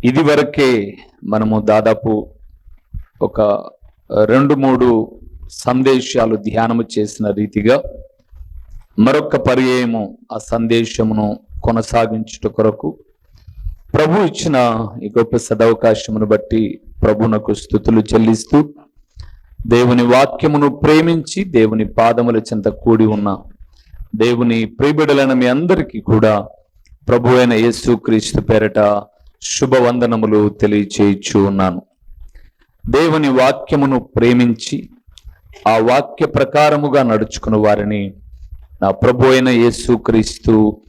ఇది వరకే మనము దాదాపు ఒక రెండు మూడు సందేశాలు ధ్యానము చేసిన రీతిగా మరొక పర్యాయము ఆ సందేశమును కొనసాగించుట కొరకు ప్రభు ఇచ్చిన ఈ గొప్ప సదవకాశమును బట్టి ప్రభునకు స్థుతులు చెల్లిస్తూ దేవుని వాక్యమును ప్రేమించి దేవుని పాదముల చెంత కూడి ఉన్న దేవుని ప్రియబిడలైన మీ అందరికీ కూడా ప్రభు అయిన యేసు క్రీస్తు పేరట శుభవందనములు తెలియచేయచ్చు ఉన్నాను దేవుని వాక్యమును ప్రేమించి ఆ వాక్య ప్రకారముగా నడుచుకున్న వారిని నా ప్రభు అయిన యేసు క్రీస్తు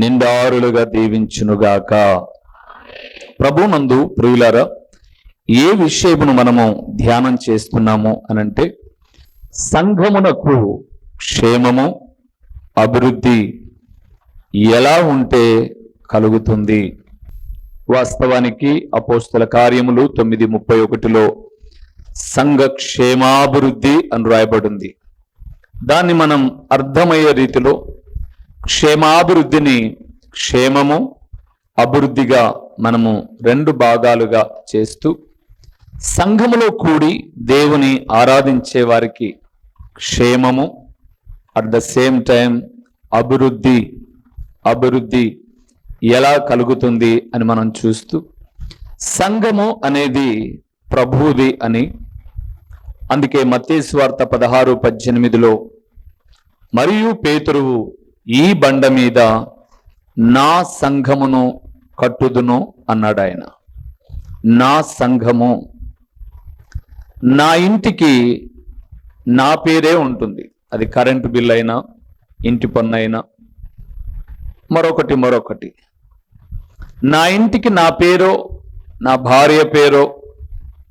నిండారులుగా దీవించునుగాక. ప్రభునందు ప్రియులారా ఏ విషయమును మనము ధ్యానం చేస్తున్నాము అనంటే సంఘమునకు క్షేమము అభివృద్ధి ఎలా ఉంటే కలుగుతుంది? వాస్తవానికి అపోస్తల కార్యములు తొమ్మిది ముప్పై ఒకటిలో సంఘ క్షేమాభివృద్ధి అని రాయబడింది. దాన్ని మనం అర్థమయ్యే రీతిలో క్షేమాభివృద్ధిని క్షేమము అభివృద్ధిగా మనము రెండు భాగాలుగా చేస్తూ సంఘములో కూడి దేవుని ఆరాధించే వారికి క్షేమము అట్ ద సేమ్ టైం అభివృద్ధి అభివృద్ధి ఎలా కలుగుతుంది అని మనం చూస్తూ సంఘము అనేది ప్రభువుది అని అందుకే మత్తేశ్వార్త పదహారు పద్దెనిమిదిలో మరియు పేతురువు ఈ బండ మీద నా సంఘమును కట్టుదును అన్నాడు ఆయన. నా సంఘము నా ఇంటికి నా పేరే ఉంటుంది. అది కరెంటు బిల్ అయినా ఇంటి పన్ను అయినా మరొకటి మరొకటి. నా ఇంటికి నా పేరో నా భార్య పేరో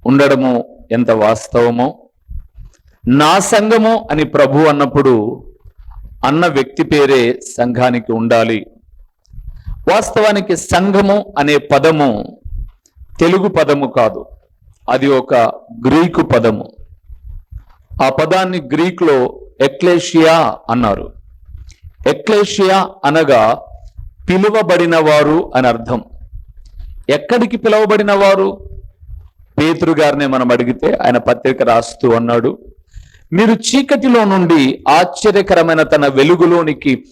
ఉండడము ఎంత వాస్తవమో? నా సంఘము అని ప్రభు అన్నప్పుడు అన్న వ్యక్తి పేరే సంఘానికి ఉండాలి. వాస్తవానికి సంఘము అనే పదము తెలుగు పదము కాదు. అది ఒక గ్రీకు పదము. ఆ పదాన్ని గ్రీకులో ఎక్లేషియా అన్నారు. ఎక్లేషియా అనగా పిలువబడిన వారు అని అర్థం. ఎక్కడికి పిలువబడిన వారు పేతురు మనం అడిగితే ఆయన పత్రిక రాస్తూ అన్నాడు మీరు చీకటిలో నుండి ఆశ్చర్యకరమైన తన వెలుగులోనికి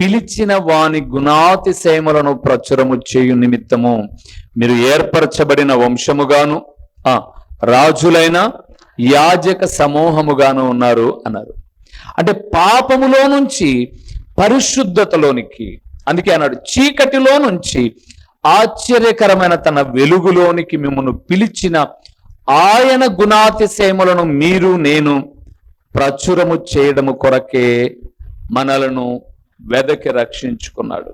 పిలిచిన వాని గుణాతిశయములను ప్రచురము చేయు నిమిత్తము మీరు ఏర్పరచబడిన వంశముగాను ఆ రాజులైన యాజక సమూహముగాను ఉన్నారు అన్నారు. అంటే పాపములో నుంచి పరిశుద్ధతలోనికి అందుకే అన్నాడు చీకటిలో నుంచి ఆశ్చర్యకరమైన తన వెలుగులోనికి మిమ్మల్ని పిలిచిన ఆయన గుణాతిశయములను మీరు నేను ప్రచురము చేయడము కొరకే మనలను వెదకి రక్షించుకున్నాడు.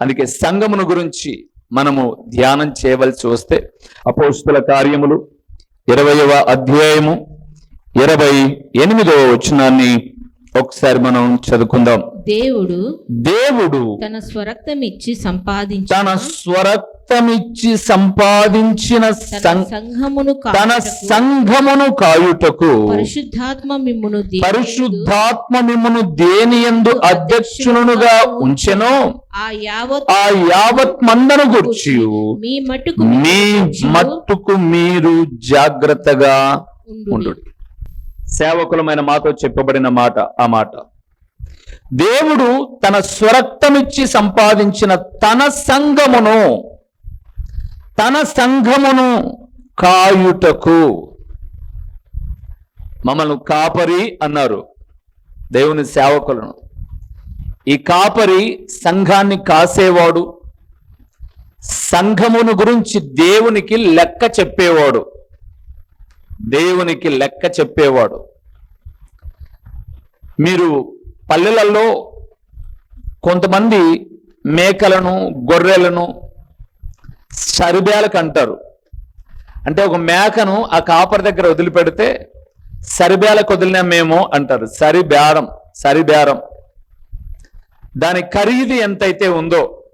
అందుకే సంఘమును గురించి మనము ధ్యానం చేయవలసి వస్తే అపోస్తుల కార్యములు ఇరవయవ అధ్యాయము ఇరవై ఎనిమిదవ వచనాన్ని ఒకసారి మనం చదువుకుందాం. దేవుడు దేవుడు తన స్వరక్తం ఇచ్చి సంపాదించిన తన స్వరక్తమిచ్చి సంపాదించిన తన సం- సంఘమును తన సంఘమును కాయుటకు పరిశుద్ధాత్మ మిమ్మును పరిశుద్ధాత్మ మిమ్మును దేని యందు అధ్యక్షునుగా ఉంచెనో ఆ యావత్ మందను గుర్చి మీ మట్టుకు మీ మట్టుకు మీరు జాగ్రత్తగా. ఉండు. సేవకులమైన మాతో చెప్పబడిన మాట ఆ మాట. దేవుడు తన స్వరక్తమిచ్చి సంపాదించిన తన సంఘమును తన సంఘమును కాయుటకు. మమ్మల్ని కాపరి అన్నారు దేవుని సేవకులను. ఈ కాపరి సంఘాన్ని కాసేవాడు సంఘమును గురించి దేవునికి లెక్క చెప్పేవాడు. దేవునికి లెక్క చెప్పేవాడు. మీరు పల్లెలలో కొంతమంది మేకలను గొర్రెలను సరిబేలకు అంటారు. అంటే ఒక మేకను ఆ కాపరి దగ్గర వదిలిపెడితే సరిబేలకు వదిలినామేమో అంటారు. సరి సరిబేరం. దాని ఖరీదు ఎంతైతే ఉందో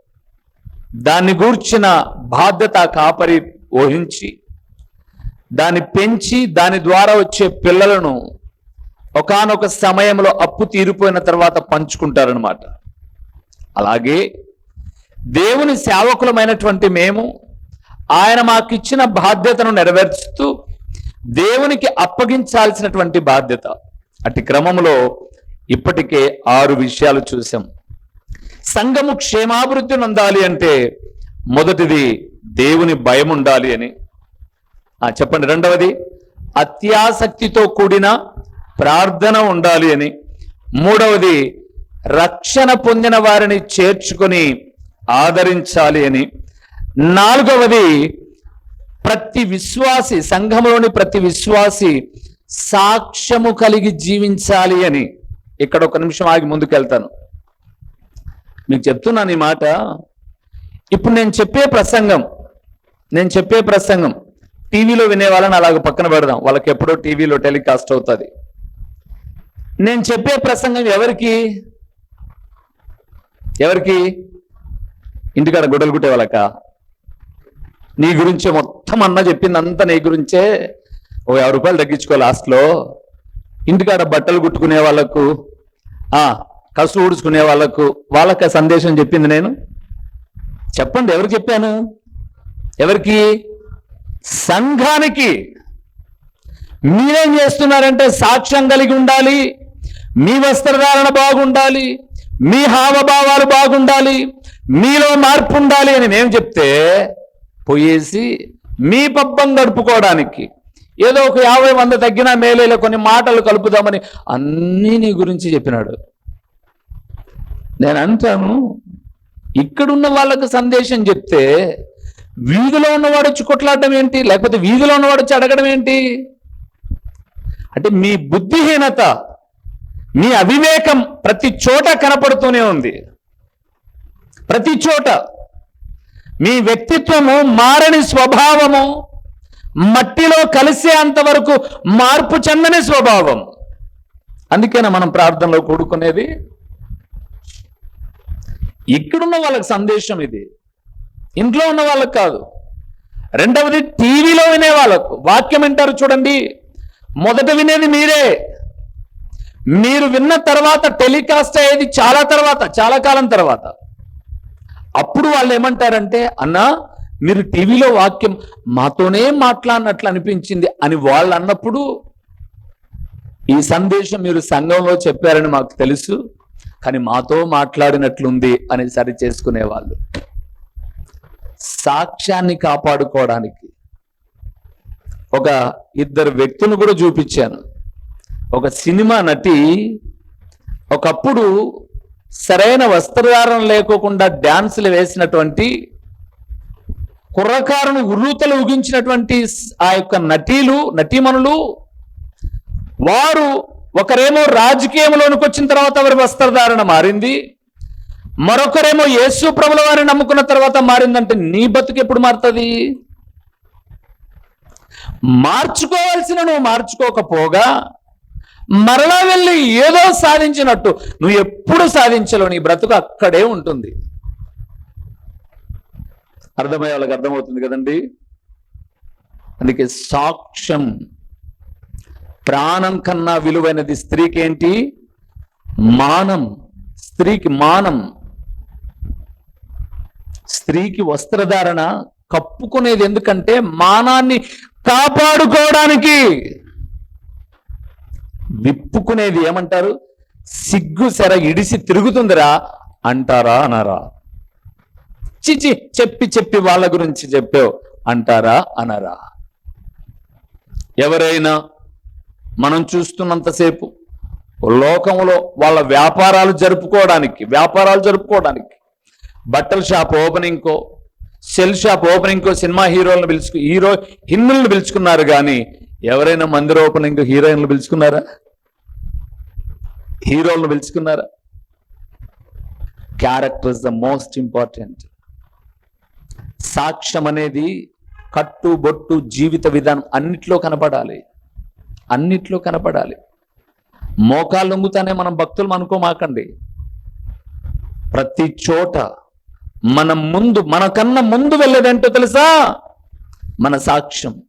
దాన్ని గూర్చిన బాధ్యత కాపరి వహించి దాన్ని పెంచి దాని ద్వారా వచ్చే పిల్లలను ఒకానొక సమయంలో అప్పు తీరిపోయిన తర్వాత పంచుకుంటారనమాట అలాగే దేవుని సేవకులమైనటువంటి మేము ఆయన మాకిచ్చిన బాధ్యతను నెరవేర్చుతూ దేవునికి అప్పగించాల్సినటువంటి బాధ్యత. అటు క్రమంలో ఇప్పటికే ఆరు విషయాలు చూసాం సంఘము క్షేమాభివృద్ధి నొందాలి అంటే మొదటిది దేవుని భయం ఉండాలి అని. చెప్పండి రెండవది అత్యాసక్తితో కూడిన ప్రార్థన ఉండాలి అని. మూడవది రక్షణ పొందిన వారిని చేర్చుకొని ఆదరించాలి అని. నాలుగవది ప్రతి విశ్వాసి సంఘంలోని ప్రతి విశ్వాసి సాక్ష్యము కలిగి జీవించాలి అని. ఇక్కడ ఒక నిమిషం ఆగి ముందుకెళ్తాను. మీకు చెప్తున్నాను ఈ మాట. ఇప్పుడు నేను చెప్పే ప్రసంగం నేను చెప్పే ప్రసంగం టీవీలో వినే వాళ్ళని అలాగ పక్కన పెడదాం. వాళ్ళకి ఎప్పుడో టీవీలో టెలికాస్ట్ అవుతుంది. నేను చెప్పే ప్రసంగం ఎవరికి? ఎవరికి? ఇంటికాడ గుడ్డలు కుట్టే వాళ్ళక. నీ గురించే మొత్తం అన్న చెప్పింది అంతా నీ గురించే. ఓ యాభై రూపాయలు తగ్గించుకో లాస్ట్లో. ఇంటికాడ బట్టలు కుట్టుకునే వాళ్ళకు ఆ కసు ఊడ్చుకునే వాళ్ళకు వాళ్ళకి సందేశం చెప్పింది నేను. చెప్పండి ఎవరు చెప్పాను? ఎవరికి? సంఘానికి మీరేం చేస్తున్నారంటే సాక్ష్యం కలిగి ఉండాలి మీ వస్త్రధారణ బాగుండాలి మీ హావభావాలు బాగుండాలి మీలో మార్పు ఉండాలి అని మేము చెప్తే పోయేసి మీ పబ్బం గడుపుకోవడానికి ఏదో ఒక యాభై వంద తగ్గినా మేలేలో కొన్ని మాటలు కలుపుదామని అన్నీ నీ గురించి చెప్పినాడు. నేను అంటాను ఇక్కడున్న వాళ్ళకు సందేశం చెప్తే వీధిలో ఉన్నవాడు వచ్చి కొట్లాడడం ఏంటి? లేకపోతే వీధిలో ఉన్నవాడు వచ్చి అడగడం ఏంటి? అంటే మీ బుద్ధిహీనత మీ అవివేకం ప్రతి చోట కనపడుతూనే ఉంది. ప్రతి చోట. మీ వ్యక్తిత్వము మారని స్వభావము మట్టిలో కలిసేంత వరకు మార్పు చెందని స్వభావం. అందుకేనా మనం ప్రార్థనలో కూడుకునేది ఇక్కడున్న వాళ్ళకి సందేశం ఇది. ఇంట్లో ఉన్న వాళ్ళకి కాదు. రెండవది టీవీలో వినే వాళ్ళకు. వాక్యం వింటారు చూడండి. మొదట వినేది మీరే. మీరు విన్న తర్వాత టెలికాస్ట్ అయ్యేది చాలా తర్వాత చాలా కాలం తర్వాత. అప్పుడు వాళ్ళు ఏమంటారంటే అన్నా మీరు టీవీలో వాక్యం మాతోనే మాట్లాడినట్లు అనిపించింది అని వాళ్ళు అన్నప్పుడు ఈ సందేశం మీరు సంఘంలో చెప్పారని మాకు తెలుసు. కానీ మాతో మాట్లాడినట్లుంది అని సరి చేసుకునేవాళ్ళు. సాక్ష్యాన్ని కాపాడుకోవడానికి ఒక ఇద్దరు వ్యక్తులను కూడా చూపించాను. ఒక సినిమా నటి ఒకప్పుడు సరైన వస్త్రధారణ లేకోకుండా డ్యాన్సులు వేసినటువంటి కుర్రకారును ఉర్రూతలు ఊగించినటువంటి ఆ యొక్క నటీలు నటీమణులు వారు ఒకరేమో రాజకీయంలోనికి వచ్చిన తర్వాత వారి వస్త్రధారణ మారింది. మరొకరేమో యేసు ప్రభుల వారిని నమ్ముకున్న తర్వాత మారిందంటే నీ బతుకు ఎప్పుడు మారుతుంది? మార్చుకోవాల్సిన నువ్వు మార్చుకోకపోగా మరలా వెళ్ళి ఏదో సాధించినట్టు నువ్వు ఎప్పుడు సాధించలేవు నీ బ్రతుకు అక్కడే ఉంటుంది. అర్థమయ్యే వాళ్ళకి అర్థమవుతుంది కదండి? అందుకే సాక్ష్యం ప్రాణం కన్నా విలువైనది స్త్రీకి ఏంటి మానం. స్త్రీకి మానం. స్త్రీకి వస్త్రధారణ కప్పుకునేది ఎందుకంటే మానాన్ని కాపాడుకోవడానికి. విప్పుకునేది ఏమంటారు? సిగ్గు సెర ఇడిసి తిరుగుతుందిరా అంటారా అనరా? చిచి చెప్పి చెప్పి వాళ్ళ గురించి చెప్పావు అంటారా అనరా? ఎవరైనా మనం చూస్తున్నంతసేపు లోకంలో వాళ్ళ వ్యాపారాలు జరుపుకోవడానికి వ్యాపారాలు జరుపుకోవడానికి బట్టల షాప్ ఓపెనింగ్కో సెల్ షాప్ ఓపెనింగ్కో సినిమా హీరోలను పిలుచుకు హీరో హిందులను పిలుచుకున్నారు కానీ ఎవరైనా మందిర ఓపెనింగ్ హీరోయిన్లు పిలుచుకున్నారా? హీరోలను పిలుచుకున్నారా? Character is the most important. సాక్ష్యం అనేది కట్టు బొట్టు జీవిత విధానం అన్నిట్లో కనపడాలి. అన్నిట్లో కనపడాలి. మోకాలు లొంగుతానే మనం భక్తులు అనుకోమాకండి. ప్రతి చోట మన ముందు మనకన్నా ముందు వెళ్ళేదేంటో తెలుసా? మన సాక్ష్యం.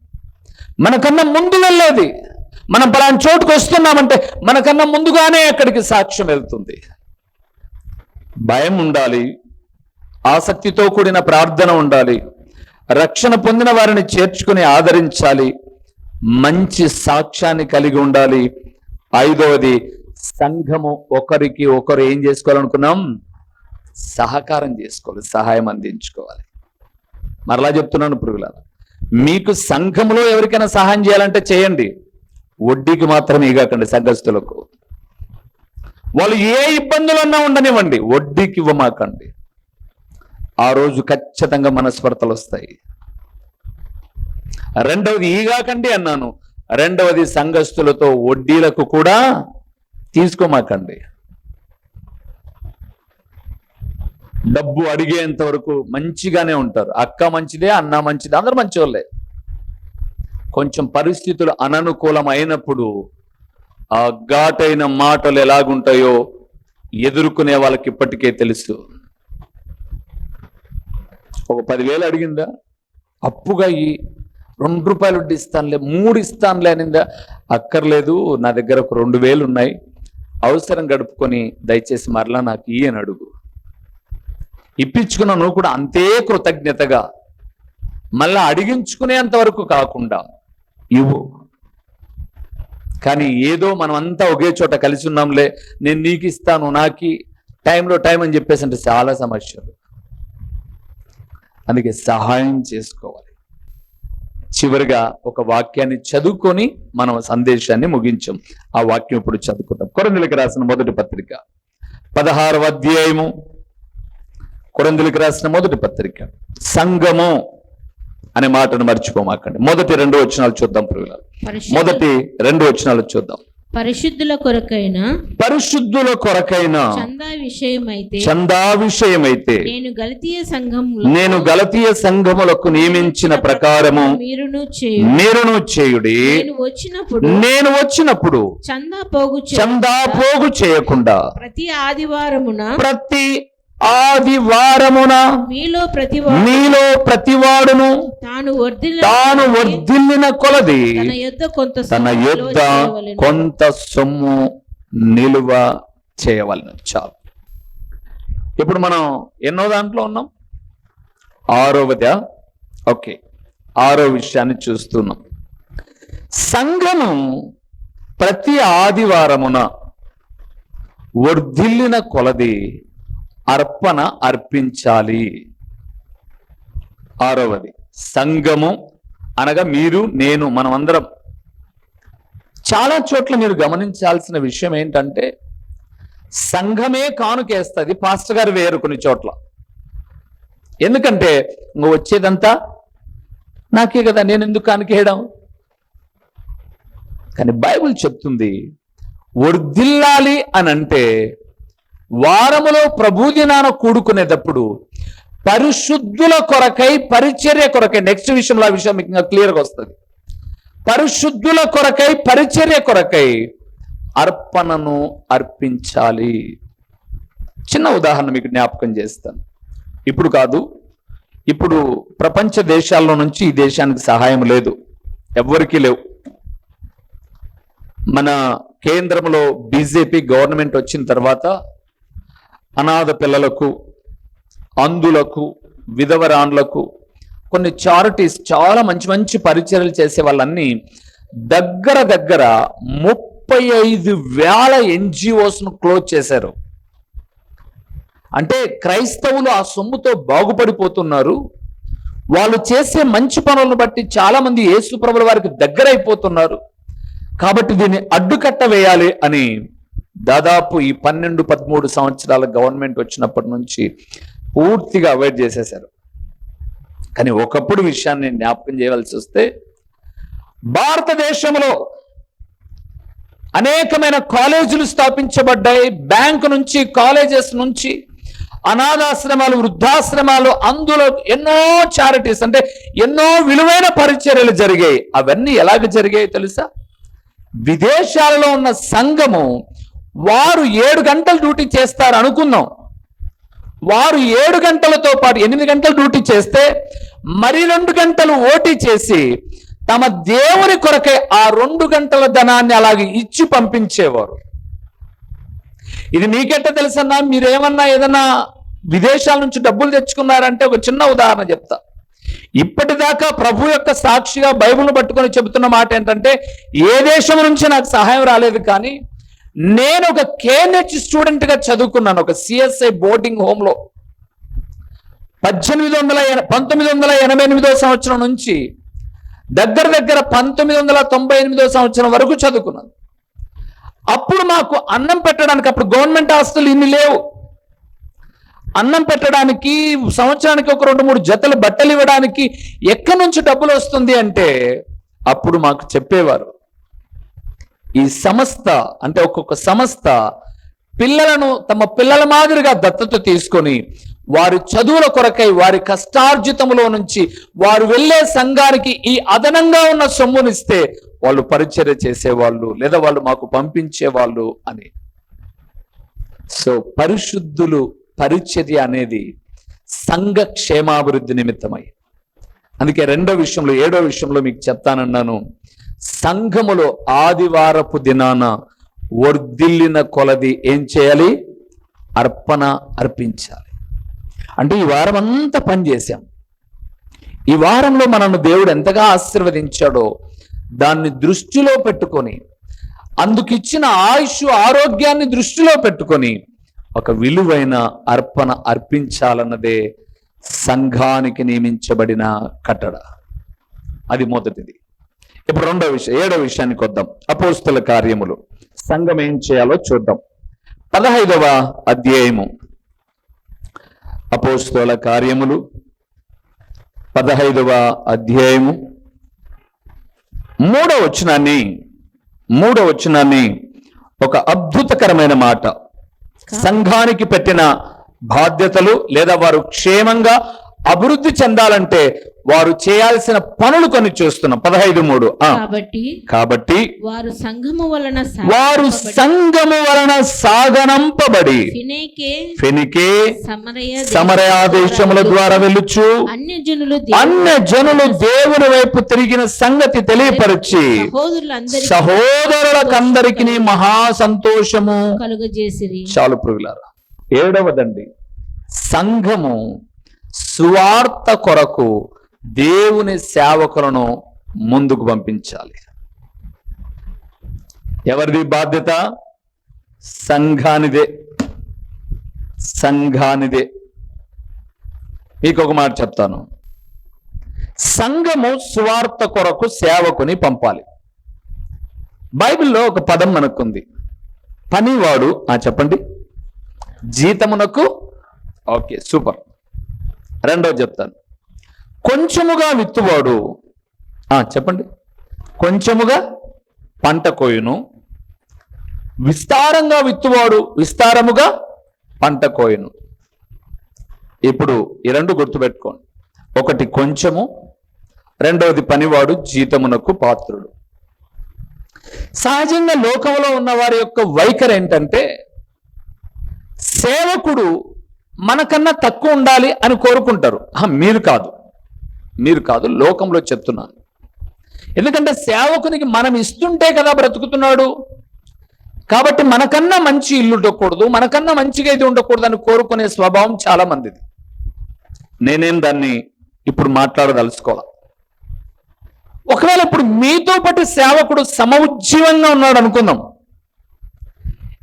మనకన్నా ముందు వెళ్ళేది. మనం పలాని చోటుకు వస్తున్నామంటే మనకన్నా ముందుగానే అక్కడికి సాక్ష్యం వెళ్తుంది. భయం ఉండాలి. ఆసక్తితో కూడిన ప్రార్థన ఉండాలి. రక్షణ పొందిన వారిని చేర్చుకుని ఆదరించాలి. మంచి సాక్ష్యాన్ని కలిగి ఉండాలి. ఐదవది సంఘము ఒకరికి ఒకరు ఏం చేసుకోవాలనుకున్నాం? సహకారం చేసుకోవాలి సహాయం అందించుకోవాలి. మరలా చెప్తున్నాను పురుగుల మీకు సంఘములో ఎవరికైనా సహాయం చేయాలంటే చేయండి. వడ్డీకి మాత్రమే ఇవ్వకండి సంఘస్థులకు. వాళ్ళు ఏ ఇబ్బందులన్నా ఉండనివ్వండి వడ్డీకి ఇవ్వమాకండి. ఆ రోజు ఖచ్చితంగా మనస్పర్తలు వస్తాయి. రెండవది ఈగాకండి అన్నాను రెండవది సంఘస్థులతో వడ్డీలకు కూడా తీసుకోమాకండి. డబ్బు అడిగేంత వరకు మంచిగానే ఉంటారు. అక్క మంచిదే అన్న మంచిదే అందరు మంచివాళ్ళే కొంచెం పరిస్థితులు అననుకూలం అయినప్పుడు ఆ ఘాటైన మాటలు ఎలాగుంటాయో ఎదుర్కొనే వాళ్ళకి ఇప్పటికే తెలుసు. ఒక పదివేలు అడిగిందా? అప్పుగా ఈ రెండు రూపాయలు వడ్డీ ఇస్తానులే మూడు ఇస్తానులే అనిందా? అక్కర్లేదు నా దగ్గర ఒక రెండు వేలు ఉన్నాయి. అవసరం గడుపుకొని దయచేసి మరలా నాకు ఈ అని అడుగు. ఇప్పించుకున్న నువ్వు కూడా అంతే కృతజ్ఞతగా మళ్ళా అడిగించుకునేంత వరకు కాకుండా ఇవ్వు. కానీ ఏదో మనం అంతా ఒకే చోట కలిసి ఉన్నాంలే నేను నీకు ఇస్తాను నాకి టైంలో టైం అని చెప్పేసి అంటే చాలా సమస్యలు. అందుకే సహాయం చేసుకోవాలి. చివరిగా ఒక వాక్యాన్ని చదువుకొని మనం సందేశాన్ని ముగించాం. ఆ వాక్యం ఇప్పుడు చదువుకుందాం. కొరందులకు రాసిన మొదటి పత్రిక పదహారవ అధ్యాయము కొరందులకు రాసిన మొదటి పత్రిక. సంఘము అనే మాటను మర్చిపోమాకండి. మొదటి రెండు వచనాలు చూద్దాం పురుగుల మొదటి రెండు వచనాలు చూద్దాం. పరిశుద్ధుల కొరకైన పరిశుద్ధుల కొరకైన చందా విషయమైతే చందా విషయమైతే నేను గలతీయ సంఘం నేను గలతీయ సంఘములకు నియమించిన ప్రకారము మీరును మీరును చేయుడి. నేను వచ్చినప్పుడు నేను వచ్చినప్పుడు చందా పోగు చందా పోగు చేయకుండా ప్రతి ఆదివారమున ప్రతి ఆదివారమున మీలో ప్రతి మీలో ప్రతివాడును తాను తాను వర్ధిల్లిన కొలది. తన యొద్ద కొంత తన సొమ్ము నిలువ యొద్ద చేయవలెను. కొంత సొమ్ము నిలువ చేయవలను. చాలు. ఇప్పుడు మనం ఎన్నో దాంట్లో ఉన్నాం? ఆరోవదా ఓకే. ఆరో విషయాన్ని చూస్తున్నాం. సంఘము ప్రతి ఆదివారమున వర్ధిల్లిన కొలది అర్పణ అర్పించాలి. ఆరవది సంఘము అనగా మీరు నేను మనమందరం. చాలా చోట్ల మీరు గమనించాల్సిన విషయం ఏంటంటే సంఘమే కానుకేస్తుంది పాస్టర్ గారు వేరు కొన్ని చోట్ల. ఎందుకంటే నువ్వు వచ్చేదంతా నాకే కదా నేను ఎందుకు కానుకేయడం? కానీ బైబిల్ చెప్తుంది వర్దిల్లాలి అని అంటే వారములో ప్రభుదినాన కూడుకునేటప్పుడు పరిశుద్ధుల కొరకై పరిచర్య కొరకై నెక్స్ట్ విషయంలో ఆ విషయం మీకు ఇంకా క్లియర్గా వస్తుంది. పరిశుద్ధుల కొరకై పరిచర్య కొరకై అర్పణను అర్పించాలి. చిన్న ఉదాహరణ మీకు జ్ఞాపకం చేస్తాను. ఇప్పుడు కాదు ఇప్పుడు ప్రపంచ దేశాల్లో నుంచి ఈ దేశానికి సహాయం లేదు. ఎవ్వరికీ లేవు. మన కేంద్రంలో బీజేపీ గవర్నమెంట్ వచ్చిన తర్వాత అనాథ పిల్లలకు అంధులకు విధవరాన్లకు కొన్ని చారిటీస్ చాలా మంచి మంచి పరిచర్యలు చేసే వాళ్ళన్నీ దగ్గర దగ్గర ముప్పై ఐదు వేల ఎన్జిఓస్ను క్లోజ్ చేశారు. అంటే క్రైస్తవులు ఆ సొమ్ముతో బాగుపడిపోతున్నారు. వాళ్ళు చేసే మంచి పనులను బట్టి చాలామంది ఏసుప్రభుల యేసు ప్రభుల వారికి దగ్గర అయిపోతున్నారు కాబట్టి దీన్ని అడ్డుకట్ట వేయాలి అని దాదాపు ఈ పన్నెండు పదమూడు సంవత్సరాల గవర్నమెంట్ వచ్చినప్పటి నుంచి పూర్తిగా అవాయిడ్ చేసేశారు. కానీ ఒకప్పుడు విషయాన్ని జ్ఞాపకం చేయవలసి వస్తే భారతదేశంలో అనేకమైన కాలేజీలు స్థాపించబడ్డాయి. బ్యాంకు నుంచి కాలేజెస్ నుంచి అనాథాశ్రమాలు వృద్ధాశ్రమాలు అందులో ఎన్నో చారిటీస్ అంటే ఎన్నో విలువైన పరిచర్యలు జరిగాయి. అవన్నీ ఎలాగ జరిగాయి తెలుసా? విదేశాలలో ఉన్న సంఘము వారు ఏడు గంటలు డ్యూటీ చేస్తారు అనుకుందాం. వారు ఏడు గంటలతో పాటు ఎనిమిది గంటలు డ్యూటీ చేస్తే మరి రెండు గంటలు ఓటీ చేసి తమ దేవుని కొరకై ఆ రెండు గంటల ధనాన్ని అలాగే ఇచ్చి పంపించేవారు. ఇది మీకెట్ట తెలుసన్నా? మీరేమన్నా ఏదన్నా విదేశాల నుంచి డబ్బులు తెచ్చుకున్నారంటే ఒక చిన్న ఉదాహరణ చెప్తా. ఇప్పటిదాకా ప్రభు యొక్క సాక్షిగా బైబిల్ను పట్టుకొని చెబుతున్న మాట ఏంటంటే ఏ దేశం నుంచి నాకు సహాయం రాలేదు కానీ నేను ఒక కేనెచ్ స్టూడెంట్గా చదువుకున్నాను ఒక సిఎస్ఐ బోర్డింగ్ హోమ్లో. పద్దెనిమిది వందల పంతొమ్మిది వందల ఎనభై ఎనిమిదో సంవత్సరం నుంచి దగ్గర దగ్గర పంతొమ్మిది వందల తొంభై ఎనిమిదో సంవత్సరం వరకు చదువుకున్నాను. అప్పుడు మాకు అన్నం పెట్టడానికి అప్పుడు గవర్నమెంట్ ఆస్తులు ఇన్ని లేవు. అన్నం పెట్టడానికి సంవత్సరానికి ఒక రెండు మూడు జతలు బట్టలు ఇవ్వడానికి ఎక్కడి నుంచి డబ్బులు వస్తుంది అంటే అప్పుడు మాకు చెప్పేవారు ఈ సంస్థ అంటే ఒక్కొక్క సంస్థ పిల్లలను తమ పిల్లల మాదిరిగా దత్తత తీసుకొని వారి చదువుల కొరకై వారి కష్టార్జితములో నుంచి వారు వెళ్ళే సంఘానికి ఈ అదనంగా ఉన్న సొమ్మునిస్తే వాళ్ళు పరిచర్య చేసేవాళ్ళు లేదా వాళ్ళు మాకు పంపించేవాళ్ళు అని. సో పరిశుద్ధులు పరిచర్య అనేది సంఘ క్షేమాభివృద్ధి నిమిత్తమై. అందుకే రెండో విషయంలో ఏడో విషయంలో మీకు చెప్తానన్నాను. సంఘములో ఆదివారపు దినాన వర్ధిల్లిన కొలది ఏం చేయాలి? అర్పణ అర్పించాలి. అంటే ఈ వారం అంతా పనిచేసాం ఈ వారంలో మనల్ని దేవుడు ఎంతగా ఆశీర్వదించాడో దాన్ని దృష్టిలో పెట్టుకొని అందుకిచ్చిన ఆయుష్ ఆరోగ్యాన్ని దృష్టిలో పెట్టుకొని ఒక విలువైన అర్పణ అర్పించాలన్నదే సంఘానికి నియమించబడిన కట్టడ. అది మొదటిది. ఇప్పుడు రెండో విషయం ఏడో విషయానికి వద్దాం. అపోస్తుల కార్యములు. సంఘం ఏం చేయాలో చూద్దాం. పదహైదవ అధ్యాయము. అపోస్తుల కార్యములు. పదహైదవ అధ్యాయము. మూడో వచనాన్ని మూడో వచనాన్ని ఒక అద్భుతకరమైన మాట. సంఘానికి పెట్టిన బాధ్యతలు లేదా వారు క్షేమంగా అభివృద్ధి చెందాలంటే వారు చేయాల్సిన పనులు కొన్ని చూస్తున్నాం. పదహైదు మూడు. కాబట్టి కాబట్టి వారు సంఘము వలన వారు సంఘము వలన సాగనంపబడి ఫినేకే ఫెనికే సమరయ సమరయాదేశముల ద్వారా వెళ్ళుచు అన్య జనులు అన్య జనులు దేవుని వైపు తిరిగిన సంగతి తెలియపరిచి సహోదరులందరికీ సహోదరులకందరికి మహా సంతోషము కలుగజేసిరి. చాలు పురుగులారా ఏడవదండి. సంఘము సువార్త కొరకు దేవుని సేవకులను ముందుకు పంపించాలి. ఎవరిది బాధ్యత? సంఘానిదే. సంఘానిదే. మీకు ఒక మాట చెప్తాను. సంఘము సువార్త కొరకు సేవకుని పంపాలి. బైబిల్లో ఒక పదం మనకుంది. పనివాడు ఆ చెప్పండి జీతమునకు ఓకే సూపర్. రెండో చెప్తాను. కొంచెముగా విత్తువాడు. చెప్పండి. కొంచెముగా పంట కోయును. విస్తారంగా విత్తువాడు విస్తారముగా పంట కోయును. ఇప్పుడు ఈ రెండు గుర్తుపెట్టుకోండి. ఒకటి కొంచెము రెండవది పనివాడు జీతమునకు పాత్రుడు. సహజంగా లోకంలో ఉన్న వారి యొక్క వైఖరి ఏంటంటే సేవకుడు మనకన్నా తక్కువ ఉండాలి అని కోరుకుంటారు. మీరు కాదు. మీరు కాదు లోకంలో చెప్తున్నాను. ఎందుకంటే సేవకునికి మనం ఇస్తుంటే కదా బ్రతుకుతున్నాడు. కాబట్టి మనకన్నా మంచి ఇల్లు ఉండకూడదు మనకన్నా మంచిగా ఇది ఉండకూడదు అని కోరుకునే స్వభావం చాలా మందిది నేనేం దాన్ని ఇప్పుడు మాట్లాడదలుచుకోవాలి? ఒకవేళ ఇప్పుడు మీతో పాటు సేవకుడు సమఉజ్జీవంగా ఉన్నాడు అనుకుందాం.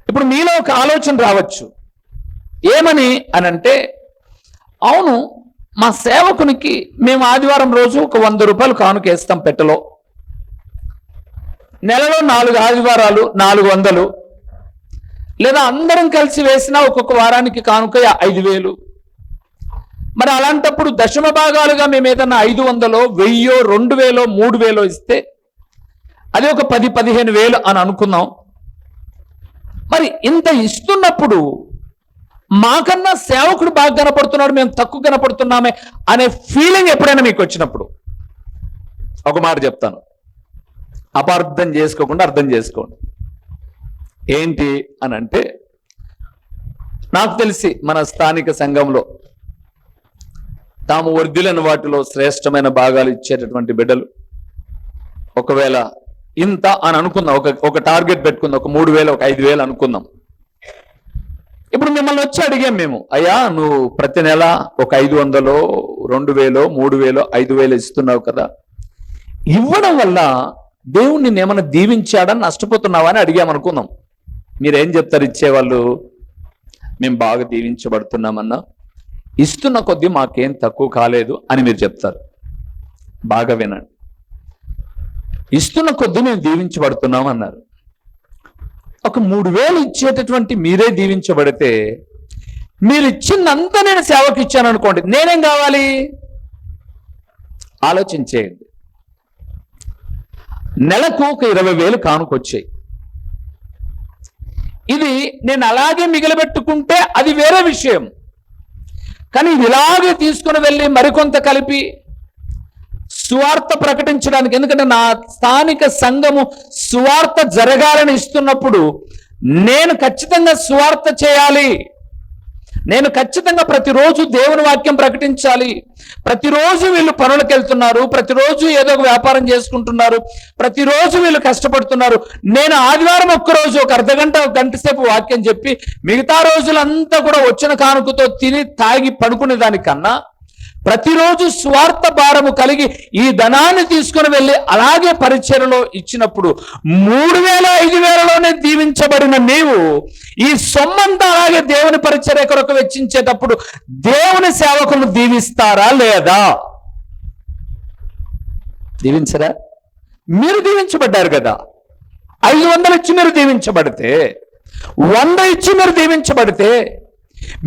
ఇప్పుడు మీలో ఒక ఆలోచన రావచ్చు. ఏమని అని అంటే అవును మా సేవకునికి మేము ఆదివారం రోజు ఒక వంద రూపాయలు కానుకేస్తాం పెట్టెలో. నెలలో నాలుగు ఆదివారాలు నాలుగు వందలు. లేదా అందరం కలిసి వేసినా ఒక్కొక్క వారానికి కానుక ఐదు వేలు. మరి అలాంటప్పుడు దశమ భాగాలుగా మేము ఏదన్నా ఐదు వందలో వెయ్యో రెండు వేలో మూడు వేలో ఇస్తే అది ఒక పది పదిహేను వేలు అని అనుకున్నాం. మరి ఇంత ఇస్తున్నప్పుడు మాకన్నా సేవకుడు బాగా కనపడుతున్నాడు మేము తక్కువ కనపడుతున్నామే అనే ఫీలింగ్ ఎప్పుడైనా మీకు వచ్చినప్పుడు? ఒక మాట చెప్తాను. అపార్థం చేసుకోకుండా అర్థం చేసుకోండి. ఏంటి అని అంటే నాకు తెలిసి మన స్థానిక సంఘంలో తాము వర్ధులైన వాటిలో శ్రేష్టమైన భాగాలు ఇచ్చేటటువంటి బిడ్డలు ఒకవేళ ఇంత అని అనుకుందాం ఒక ఒక టార్గెట్ పెట్టుకుందాం ఒక మూడు వేలు ఒక ఐదు వేలు అనుకుందాం. ఇప్పుడు మిమ్మల్ని వచ్చి అడిగాం మేము అయ్యా నువ్వు ప్రతి నెల ఒక ఐదు వందలో రెండు వేలో మూడు వేలో ఐదు వేలు ఇస్తున్నావు కదా. ఇవ్వడం వల్ల దేవుడు నిన్ను ఏమైనా దీవించాడని నష్టపోతున్నావా అని అడిగాం అనుకుందాం. మీరేం చెప్తారు ఇచ్చేవాళ్ళు? మేము బాగా దీవించబడుతున్నామన్నా ఇస్తున్న కొద్దీ మాకేం తక్కువ కాలేదు అని మీరు చెప్తారు. బాగా వినండి. ఇస్తున్న కొద్దీ మేము దీవించబడుతున్నాం అన్నారు ఒక మూడు వేలు ఇచ్చేటటువంటి మీరే దీవించబడితే మీరు ఇచ్చిందంతా నేను సేవకి ఇచ్చాను అనుకోండి. నేనేం కావాలి? ఆలోచించేయండి నెలకు ఒక ఇరవై వేలు కానుకొచ్చాయి ఇది నేను అలాగే మిగిలిపెట్టుకుంటే అది వేరే విషయం. కానీ ఇది ఇలాగే తీసుకుని వెళ్ళి మరికొంత కలిపి సువార్త ప్రకటించడానికి. ఎందుకంటే నా స్థానిక సంఘము సువార్త జరగాలని ఇస్తున్నప్పుడు నేను ఖచ్చితంగా సువార్త చేయాలి. నేను ఖచ్చితంగా ప్రతిరోజు దేవుని వాక్యం ప్రకటించాలి. ప్రతిరోజు వీళ్ళు పనులకు వెళ్తున్నారు. ప్రతిరోజు ఏదో ఒక వ్యాపారం చేసుకుంటున్నారు. ప్రతిరోజు వీళ్ళు కష్టపడుతున్నారు. నేను ఆదివారం ఒక్కరోజు ఒక అర్ధ గంట ఒక గంట సేపు వాక్యం చెప్పి మిగతా రోజులంతా కూడా వచ్చిన కానుకతో తిని తాగి పడుకునే దానికన్నా ప్రతిరోజు స్వార్థ భారము కలిగి ఈ ధనాన్ని తీసుకుని వెళ్ళి అలాగే పరిచయలో ఇచ్చినప్పుడు మూడు వేల ఐదు వేలలోనే దీవించబడిన నీవు ఈ సొమ్మంతా అలాగే దేవుని పరిచర్య కొరకు వెచ్చించేటప్పుడు దేవుని సేవకును దీవిస్తారా లేదా? దీవించరా? మీరు దీవించబడ్డారు కదా. ఐదు వందలు ఇచ్చి మీరు దీవించబడితే వంద ఇచ్చి మీరు దీవించబడితే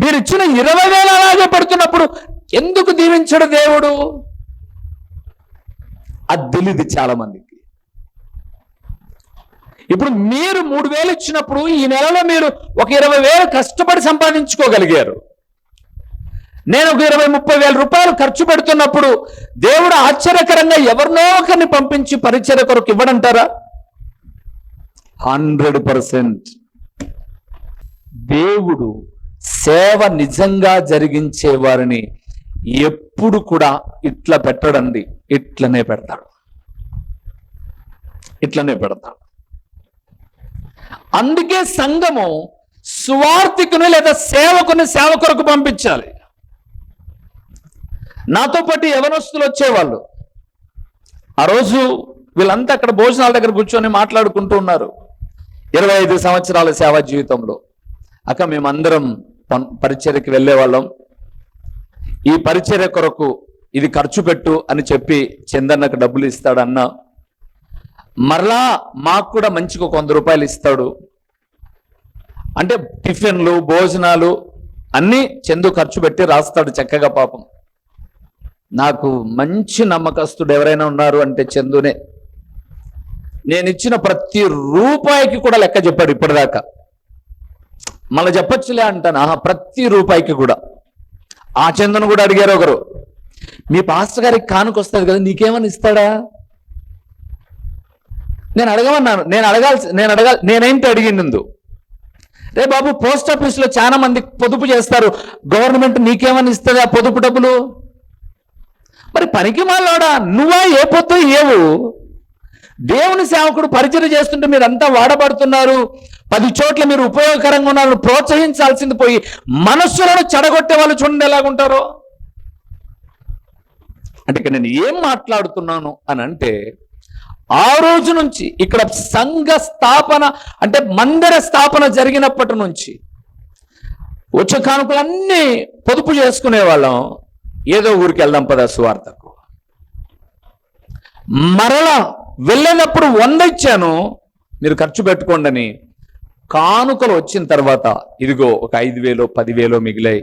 మీరు ఇచ్చిన ఇరవై వేలు అలాగే పడుతున్నప్పుడు ఎందుకు దీవించడు దేవుడు? అది తెలియదు చాలా మందికి ఇప్పుడు మీరు మూడు వేలు ఇచ్చినప్పుడు ఈ నెలలో మీరు ఒక ఇరవై వేలు కష్టపడి సంపాదించుకోగలిగారు. నేను ఒక ఇరవై ముప్పై వేల రూపాయలు ఖర్చు పెడుతున్నప్పుడు దేవుడు ఆశ్చర్యకరంగా ఎవరినో ఒకరిని పంపించి పరిచయ కొరకు ఇవ్వడంటారా? Hundred percent. దేవుడు సేవ నిజంగా జరిగించే వారిని ఎప్పుడు కూడా ఇట్లా పెట్టడండి. ఇట్లనే పెడతాడు. ఇట్లనే పెడతాడు. అందుకే సంఘము సువార్థికుని లేదా సేవకుని సేవ కొరకు పంపించాలి. నాతో పాటు యవనస్తులు వచ్చేవాళ్ళు. ఆ రోజు వీళ్ళంతా అక్కడ భోజనాల దగ్గర కూర్చొని మాట్లాడుకుంటూ ఉన్నారు. ఇరవై ఐదు సంవత్సరాల సేవా జీవితంలో. అక్క మేమందరం పన్- వెళ్ళేవాళ్ళం. వెళ్ళే వాళ్ళం ఈ పరిచర్య కొరకు ఇది ఖర్చు పెట్టు అని చెప్పి చందన్నకు డబ్బులు ఇస్తాడన్న. మరలా మాకు కూడా మంచిగా ఒక వంద రూపాయలు ఇస్తాడు. అంటే టిఫిన్లు భోజనాలు అన్నీ చందు ఖర్చు పెట్టి రాస్తాడు చక్కగా పాపం. నాకు మంచి నమ్మకస్తుడు ఎవరైనా ఉన్నారు అంటే చందునే. నేను ఇచ్చిన ప్రతి రూపాయికి కూడా లెక్క చెప్పాడు ఇప్పటిదాకా. మళ్ళీ చెప్పొచ్చులే అంటాను. ఆహా ప్రతి రూపాయికి కూడా. ఆ చందను కూడా అడిగారు ఒకరు. మీ పాస్టర్ గారికి కానుక వస్తుంది కదా నీకేమని ఇస్తాడా? నేను అడగమన్నాను నేను అడగాల్సి నేను అడగాలి నేనేంటి అడిగింది రే బాబు పోస్ట్ ఆఫీస్లో చాలా మంది పొదుపు చేస్తారు. గవర్నమెంట్ నీకేమని ఇస్తుంది ఆ పొదుపు డబ్బులు? మరి పనికి మాలోడా? నువ్వా ఏ పొద్దు ఏవు? దేవుని సేవకుడు పరిచయం చేస్తుంటే మీరంతా వాడబడుతున్నారు. పది చోట్ల మీరు ఉపయోగకరంగా ఉన్నారు ప్రోత్సహించాల్సింది పోయి మనస్సులను చెడగొట్టే వాళ్ళు చూడండి ఎలాగుంటారో అంటే ఇక్కడ నేను ఏం మాట్లాడుతున్నాను అని అంటే ఆ రోజు నుంచి ఇక్కడ సంఘ స్థాపన అంటే మందిర స్థాపన జరిగినప్పటి నుంచి వచ్చే కానుకలన్నీ పొదుపు చేసుకునే వాళ్ళం. ఏదో ఊరికి వెళ్దాం పద సువార్తకు. మరలా వెళ్ళినప్పుడు వంద ఇచ్చాను మీరు ఖర్చు పెట్టుకోండి అని కానుకలు వచ్చిన తర్వాత ఇదిగో ఒక ఐదు వేలో పదివేలో మిగిలాయి.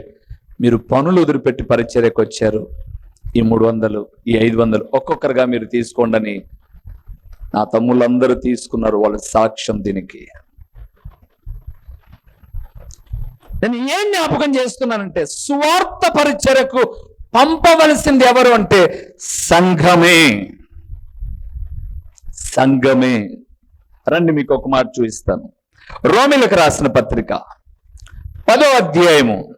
మీరు పనులు వదిలిపెట్టి పరిచర్యకు వచ్చారు. ఈ మూడు వందలు ఈ ఐదు వందలు ఒక్కొక్కరుగా మీరు తీసుకోండి అని నా తమ్ముళ్ళందరూ తీసుకున్నారు వాళ్ళ సాక్ష్యం దీనికి. నేను ఏం జ్ఞాపకం చేస్తున్నానంటే స్వార్థ పరిచర్యకు పంపవలసింది ఎవరు అంటే సంఘమే. సంఘమే. రండి మీకు ఒక మాట చూపిస్తాను. రోమిలకు రాసిన పత్రిక పదో అధ్యాయము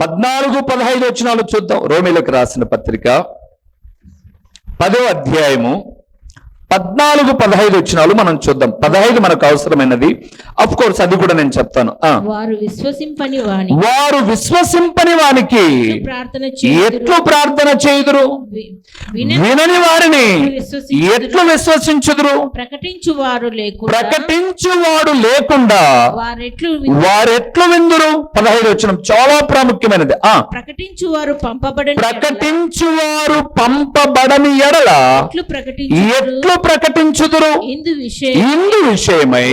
పద్నాలుగు పదహైదు వచ్చినాలు చూద్దాం. రోమిలకు రాసిన పత్రిక పదో అధ్యాయము పద్నాలుగు పదహైదు వచ్చినాలు మనం చూద్దాం. పదహైదు మనకు అవసరమైనది. అఫ్ కోర్స్ అది కూడా నేను చెప్తాను. వారు విశ్వసింపని వాని. వారు విశ్వసింపని వానికి. ఎట్లు ప్రార్థన చేయుదురు? వినని వారిని. ఎట్లు విశ్వసించుదురు? ప్రకటించు వారు లేకుండా ప్రకటించువాడు లేకుండా వారెట్లు వారెట్లు విందురు? పదహైదు వచ్చిన చాలా ప్రాముఖ్యమైనది. ఆ. ప్రకటించు వారు పంపబడని ప్రకటించువారు పంపబడని ఎడల ఎట్లు ప్రకటించు ఎట్లు ప్రకటించుదురు. ఇందు విషయం ఇందు విషయమై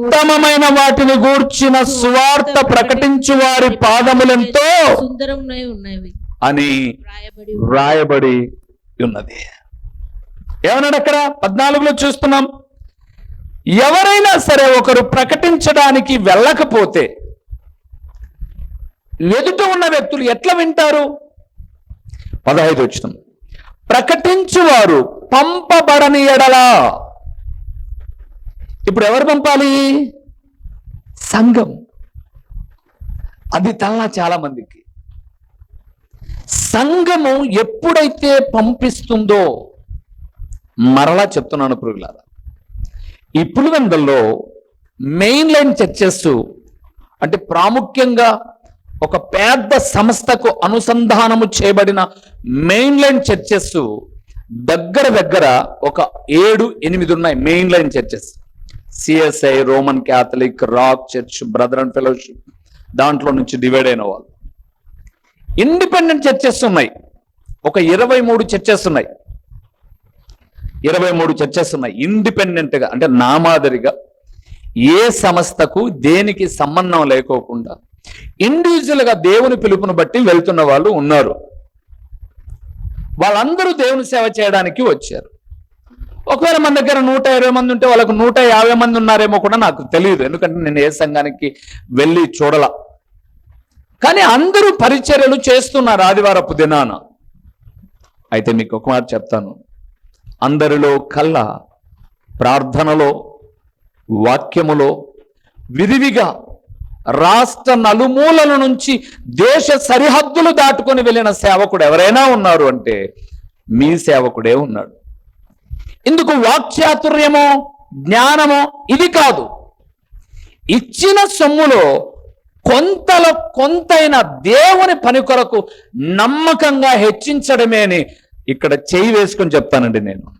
ఉత్తమమైన వాటిని గూర్చిన సువార్త ప్రకటించు వారి పాదములెంతో అని రాయబడి వ్రాయబడి ఉన్నది. ఏమన్నాడు అక్కడ? పద్నాలుగులో చూస్తున్నాం. ఎవరైనా సరే ఒకరు ప్రకటించడానికి వెళ్ళకపోతే ఎదుట ఉన్న వ్యక్తులు ఎట్లా వింటారు? పదహైదు వచ్చిన. ప్రకటించువారు పంపబడని ఎడలా. ఇప్పుడు ఎవరు పంపాలి? సంఘం. అది తల్లా చాలా మందికి. సంఘము ఎప్పుడైతే పంపిస్తుందో మరలా చెప్తున్నాను పురుగులారా ఈ పులివెందల్లో మెయిన్ లైన్ చర్చెస్ అంటే ప్రాముఖ్యంగా ఒక పెద్ద సంస్థకు అనుసంధానము చేయబడిన మెయిన్ లైన్ చర్చెస్ దగ్గర దగ్గర ఒక ఏడు ఎనిమిది ఉన్నాయి main line churches CSI Roman Catholic rock church brother and fellowship దాంట్లో నుంచి డివైడ్ అయిన వాళ్ళు. ఇండిపెండెంట్ చర్చెస్ ఉన్నాయి. ఒక ఇరవై మూడు చర్చెస్ ఉన్నాయి. ఇరవై మూడు చర్చెస్ ఉన్నాయి. ఇండిపెండెంట్గా అంటే అంటే నామాదిరిగా ఏ సంస్థకు దేనికి సంబంధం లేకోకుండా ఇండివిజువల్గా దేవుని పిలుపును బట్టి వెళ్తున్న వాళ్ళు ఉన్నారు. వాళ్ళందరూ దేవుని సేవ చేయడానికి వచ్చారు. ఒకవేళ మన దగ్గర నూట ఇరవై మంది ఉంటే వాళ్ళకు నూట యాభై మంది ఉన్నారేమో కూడా నాకు తెలియదు. ఎందుకంటే నేను ఏ సంఘానికి వెళ్ళి చూడలా. కానీ అందరూ పరిచర్యలు చేస్తున్నారు ఆదివారపు దినాన. అయితే మీకు ఒక మాట చెప్తాను. అందరిలో కల్లా ప్రార్థనలో వాక్యములో విరివిగా రాష్ట్ర నలుమూలల నుంచి దేశ సరిహద్దులు దాటుకొని వెళ్ళిన సేవకుడు ఎవరైనా ఉన్నారు అంటే మీ సేవకుడే ఉన్నాడు. ఇందుకు వాక్చాతుర్యమో జ్ఞానమో ఇది కాదు. ఇచ్చిన సొమ్ములో కొంతలో కొంతైన దేవుని పని కొరకు నమ్మకంగా హెచ్చించడమే అని ఇక్కడ చేయి వేసుకొని చెప్తానండి నేను.